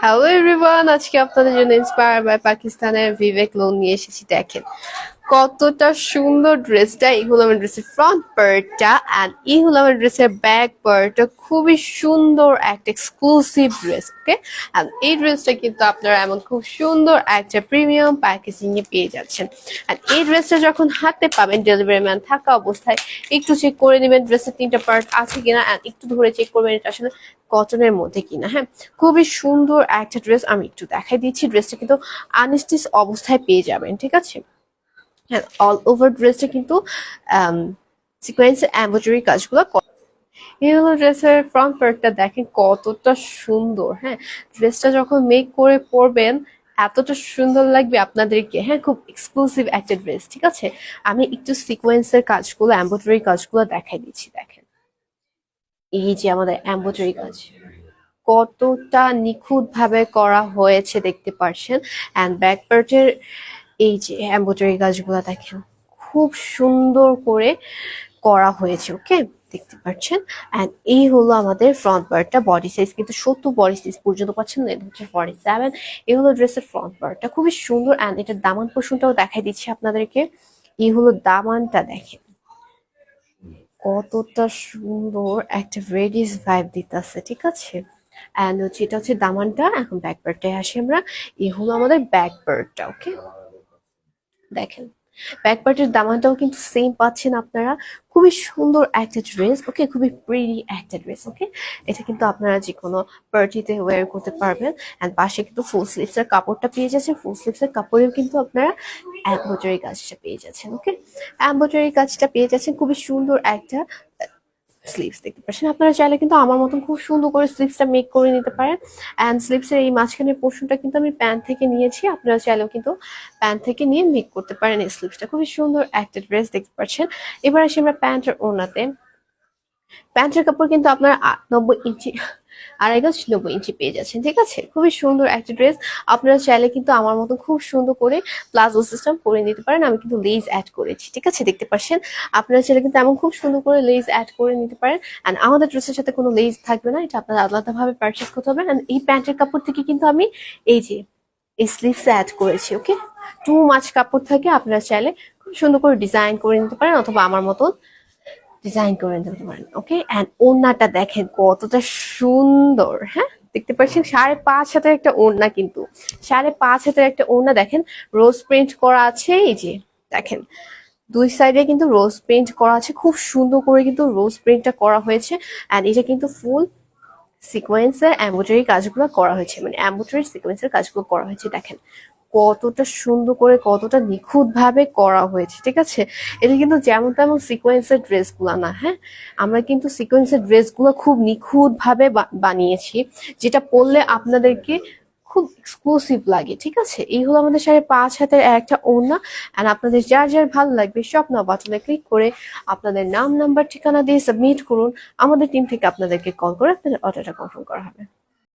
Hello everyone আজকে আপনাদের জন্য ইন্সপায়ার বাই পাকিস্তানের বিবেক লোন নিয়ে এসেছি দেখেন। কতটা সুন্দর ড্রেসটা। এই হলো আমার ড্রেসের ফ্রন্ট পার্টটা অ্যান্ড এই হলো আমার ড্রেসের ব্যাক পার্টটা খুবই সুন্দর একটা এক্সক্লুসিভ ড্রেস ওকে অ্যান্ড এই ড্রেসটা কিন্তু আপনারা এমন খুব সুন্দর একটা প্রিমিয়াম প্যাকেজিং এ পেয়ে যাচ্ছেন। অ্যান্ড এই ড্রেসটা যখন হাতে পাবেন ডেলিভারি ম্যান থাকা অবস্থায়, একটু চেক করে নেবেন ড্রেসের তিনটা পার্ট আছে কিনা অ্যান্ড একটু ধরে চেক করবেন এটা আসলে কটনের মধ্যে কিনা হ্যাঁ? খুবই সুন্দর একটা ড্রেস আমি একটু দেখাই দিচ্ছি। ড্রেসটা কিন্তু আনস্টিচ অবস্থায় পেয়ে যাবেন, ঠিক আছে? হ্যাঁ অল ওভার ড্রেসটা কিন্তু সিকোয়েন্সের এম্ব্রয়ডারি কাজগুলো করা। এই হলো ড্রেসের ফ্রন্ট পার্টটা দেখেন কতটা সুন্দর হ্যাঁ। ড্রেসটা যখন মেক করে পরবেন, এতটা সুন্দর লাগবে আপনাদেরকে হ্যাঁ খুব এক্সক্লুসিভ একটা ড্রেস ঠিক আছে? আমি একটু সিকোয়েন্সের কাজগুলো এম্ব্রয়ডারি কাজগুলো দেখাই দিচ্ছি, দেখেন। এই যে আমাদের এম্ব্রয়ডারি কাজ। কতটা নিখুঁত ভাবে করা হয়েছে দেখতে পারছেন। অ্যান্ড ব্যাক পার্টের এই যে এম্ব্রয়ডারি কাজগুলো দেখেন, খুব সুন্দর করে করা হয়েছে ওকে দেখতে পাচ্ছেন? অ্যান্ড এই হলো আমাদের ফ্রন্ট পার্টটা বডি সাইজ কিন্তু সত্তর বডি সাইজ পর্যন্ত পাচ্ছেন এটা হচ্ছে ফর্টি সেভেন এই হলো ড্রেসের ফ্রন্ট পার্টটা খুবই সুন্দর। অ্যান্ড এটার দামান পোষণটাও দেখাই দিচ্ছি আপনাদেরকে। এই হলো দামানটা দেখেন। কতটা সুন্দর একটা রেডিস ভাইব দিতেছে, ঠিক আছে? অ্যান্ড হচ্ছে, এটা হচ্ছে দামানটা, এখন ব্যাক পার্টটায় আসি আমরা। এই হলো আমাদের ব্যাক পার্টটা ওকে দেখেন ব্যাক পার্টের দামানটাও কিন্তু সেম পাচ্ছেন আপনারা। খুবই সুন্দর একটা ড্রেস ওকে খুবই প্রিটি একটা ড্রেস ওকে এটা কিন্তু আপনারা যে কোনো পার্টিতে ওয়্যার করতে পারবেন। অ্যান্ড পাশে কিন্তু ফুল স্লিভসের কাপড়টা পেয়ে যাচ্ছেন। ফুল স্লিভসের কাপড়েও কিন্তু আপনারা এম্ব্রয়ডারি কাজটা পেয়ে যাচ্ছেন ওকে এম্ব্রয়ডারি কাজটা পেয়ে যাচ্ছেন। খুবই সুন্দর একটা স্লিভস দেখতে পাচ্ছেন আপনারা চাইলে কিন্তু আমার মতন খুব সুন্দর করে স্লিভসটা মেক করে নিতে পারেন। অ্যান্ড স্লিভসের এই মাঝখানের পোর্শনটা কিন্তু আমি প্যান্ট থেকে নিয়েছি। আপনারা চাইলেও কিন্তু প্যান্ট থেকে নিয়ে মেক করতে পারেন এই স্লিভসটা খুবই সুন্দর একটা ড্রেস দেখতে পাচ্ছেন। এবার আসি আমরা প্যান্টের ওনাতে প্যান্টের কাপড় কিন্তু আপনার নব্বই ইঞ্চি আড়াই গজ নব্বই ইঞ্চি পেয়ে যাচ্ছেন, ঠিক আছে? খুবই সুন্দর একটা ড্রেস আপনারা চাইলে কিন্তু আমার মতো খুব সুন্দর করে প্লাজো সিস্টেম করে নিতে পারেন। আমি কিন্তু লেজ অ্যাড করেছি, ঠিক আছে? দেখতে পাচ্ছেন? আপনারা চাইলে কিন্তু এমন খুব সুন্দর করে লেজ অ্যাড করে নিতে পারেন। অ্যান্ড আমাদের ড্রেসের সাথে কোনো লেজ থাকবে না। এটা আপনারা আলাদাভাবে পারচেস করতে হবে অ্যান্ড এই প্যান্টের কাপড় থেকে কিন্তু আমি এই যে, এই স্লিভস অ্যাড করেছি ওকে টু মাছ কাপড় থাকে, আপনারা চাইলে খুব সুন্দর করে ডিজাইন করে নিতে পারেন। অথবা আমার মতন ডিজাইন করে নিতে পারেন ওকে অ্যান্ড ওড়নাটা দেখেন কতটা সুন্দর হ্যাঁ? দেখতে পাচ্ছেন সাড়ে পাঁচ হাতের একটা ওড়না কিন্তু, সাড়ে পাঁচ হাতের একটা ওড়না দেখেন রোজ প্রিন্ট করা আছে, এই যে দেখেন, দুই সাইডে কিন্তু রোজ প্রিন্ট করা আছে, খুব সুন্দর করে কিন্তু রোজ প্রিন্টটা করা হয়েছে অ্যান্ড এটা কিন্তু ফুল সিকোয়েন্সের এম্ব্রয়ডারি কাজগুলো করা হয়েছে মানে এম্ব্রয়ডারি সিকোয়েন্সের কাজগুলো করা হয়েছে, দেখেন। কতটা সুন্দর করে, কতটা নিখুঁত ভাবে করা হয়েছে, ঠিক আছে? এটা কিন্তু যেমন তেমন সিকোয়েন্সের ড্রেসগুলো না হ্যাঁ? আমরা কিন্তু সিকোয়েন্সের ড্রেসগুলো খুব নিখুঁত ভাবে বা- বানিয়েছি, যেটা পরলে আপনাদেরকে খুব এক্সক্লুসিভ লাগে, ঠিক আছে? এই হলো আমাদের সাড়ে পাঁচ হাতের একটা ওড়না অ্যান্ড আপনাদের যার যার ভালো লাগবে সব না বাটনে ক্লিক করে আপনাদের নাম নাম্বার ঠিকানা দিয়ে সাবমিট করুন। আমাদের টিম থেকে আপনাদেরকে কল করে আপনাদের অর্ডারটা কনফার্ম করা হবে।